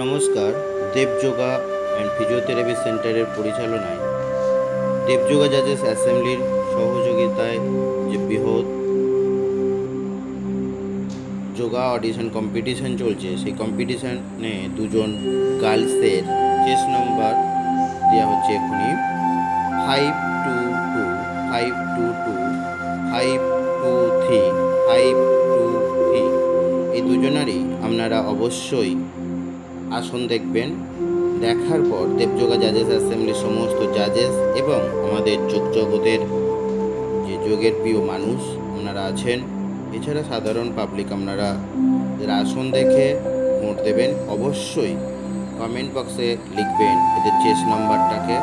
নমস্কার দেবযোগা and physiotherapy সেন্টারের পরিচালনায়। দেবযোগা জাজেস অ্যাসেম্বলির সহযোগিতায় যে বৃহৎ যোগা অডিশন কম্পিটিশন চলছে, সেই কম্পিটিশনে দুজন গার্লসের চেস নম্বর দেওয়া হচ্ছে এখনই five two two five two two five two three five two three এই দুজনারই আপনারা অবশ্যই আসন দেখবেন। দেখার পর দেবযোগা জাজেস অ্যাসেম্বলির সমস্ত জাজেস এবং আমাদের যোগ জগতের যে যোগের প্রিয় মানুষ আপনারা আছেন। এছাড়া সাধারণ পাবলিক আপনারা আসন দেখে ভোট দেবেন, অবশ্যই কমেন্ট বক্সে লিখবেন এদের চেস নাম্বারটাকে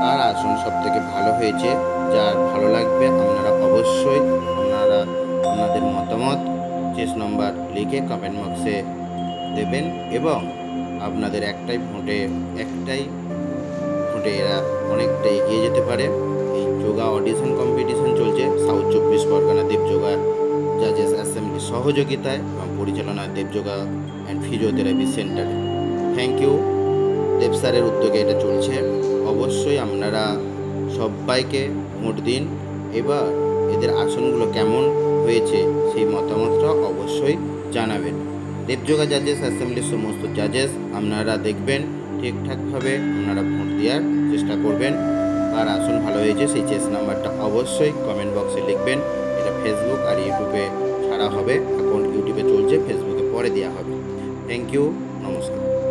কার আসন সব থেকে ভালো হয়েছে, যার ভালো লাগবে আপনারা অবশ্যই আপনারা আপনাদের মতামত চেস নাম্বার লিখে কমেন্ট বক্সে দেবেন এবং আপনাদের একটাই ভোটে একটাই ভোটে এরা অনেকটা এগিয়ে যেতে পারে। এই যোগা অডিশন কম্পিটিশন চলছে। সাউথ চব্বিশ পরগনা দেবযোগা জাজেস অ্যাসেম্বলি সহযোগিতায় এবং পরিচালনায় দেবযোগা অ্যান্ড ফিজিওথেরাপি সেন্টারে থ্যাংক ইউ দেব স্যারের উদ্যোগে এটা চলছে। অবশ্যই আপনারা সবাইকে ভোট দিন। এবার এদের আসনগুলো কেমন হয়েছে সেই মতামতটা অবশ্যই জানাবেন। দেবযোগা জাজেস অ্যাসেম্বলির সমস্ত জাজেস আপনারা দেখবেন, ঠিকঠাকভাবে আপনারা ভোট দেওয়ার চেষ্টা করবেন। আর আসন, ভালো হয়েছে সেই চেস নাম্বারটা অবশ্যই কমেন্ট বক্সে লিখবেন। এটা ফেসবুক আর ইউটিউবে ছাড়া হবে। এখন ইউটিউবে চলছে ফেসবুকে পরে দেওয়া হবে। থ্যাংক ইউ নমস্কার।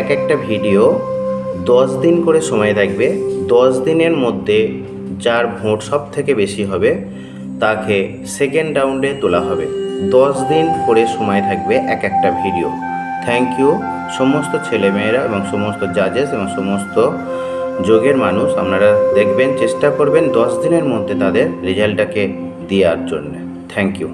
এক একটা ভিডিও দশ দিন করে সময় থাকবে। দশ দিনের মধ্যে যার ভোট সব থেকে বেশি হবে, তাকে সেকেন্ড রাউন্ডে তোলা হবে। দশ দিন করে সময় থাকবে এক একটা ভিডিও। থ্যাংক ইউ সমস্ত ছেলেমেয়েরা এবং সমস্ত জাজেস এবং সমস্ত যোগের মানুষ, আপনারা দেখবেন, চেষ্টা করবেন দশ দিনের মধ্যে তাদের রেজাল্টটাকে দেওয়ার জন্য। Thank you